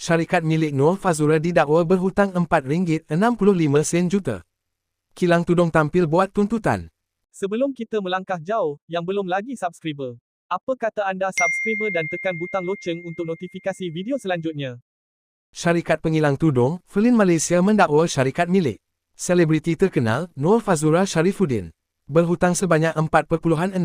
syarikat milik Nur Fazura didakwa berhutang RM4.65 juta. Kilang Tudong tampil buat tuntutan. Sebelum kita melangkah jauh, yang belum lagi subscriber. Apa kata anda subscriber dan tekan butang loceng untuk notifikasi video selanjutnya? Syarikat pengilang tudung, Felin Malaysia mendakwa syarikat milik selebriti terkenal, Nur Fazura Sharifuddin, berhutang sebanyak 4.65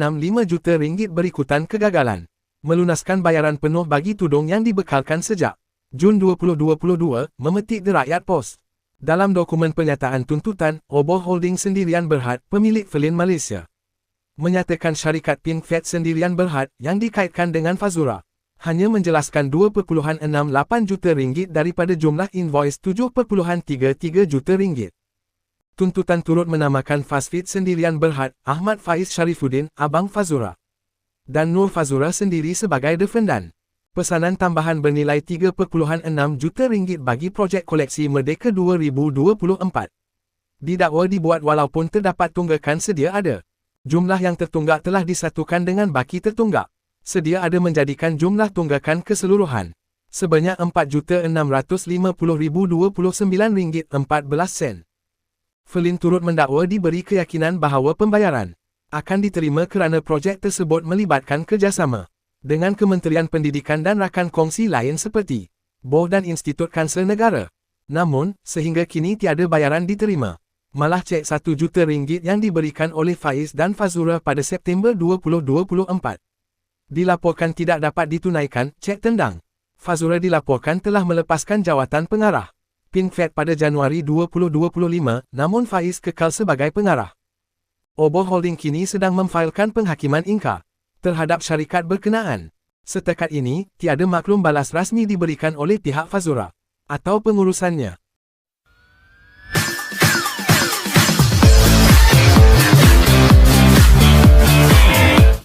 juta ringgit berikutan kegagalan melunaskan bayaran penuh bagi tudung yang dibekalkan sejak Jun 2022, memetik The Rakyat Post. Dalam dokumen pernyataan tuntutan, Oboh Holding Sendirian Berhad, pemilik Felin Malaysia, menyatakan syarikat Pink Sendirian Berhad yang dikaitkan dengan Fazura, hanya menjelaskan 2.68 juta ringgit daripada jumlah invoice 7.33 juta ringgit. Tuntutan turut menamakan Fazfit Sendirian Berhad, Ahmad Faiz Sharifuddin, Abang Fazura, dan Nur Fazura sendiri sebagai defendan pesanan tambahan bernilai 3.6 juta ringgit bagi projek koleksi Merdeka 2024. Didakwa dibuat walaupun terdapat tunggakan sedia ada. Jumlah yang tertunggak telah disatukan dengan baki tertunggak. Sedia ada menjadikan jumlah tunggakan keseluruhan sebanyak RM4,650,029.14. Felin turut mendakwa diberi keyakinan bahawa pembayaran akan diterima kerana projek tersebut melibatkan kerjasama dengan Kementerian Pendidikan dan rakan kongsi lain seperti BOH dan Institut Kansel Negara. Namun, sehingga kini tiada bayaran diterima. Malah cek 1 juta ringgit yang diberikan oleh Faiz dan Fazura pada September 2024. Dilaporkan tidak dapat ditunaikan, cek tendang. Fazura dilaporkan telah melepaskan jawatan pengarah. PinFed pada Januari 2025, namun Faiz kekal sebagai pengarah. Oboh Holding kini sedang memfailkan penghakiman ingkar terhadap syarikat berkenaan. Setakat ini, tiada maklum balas rasmi diberikan oleh pihak Fazura atau pengurusannya.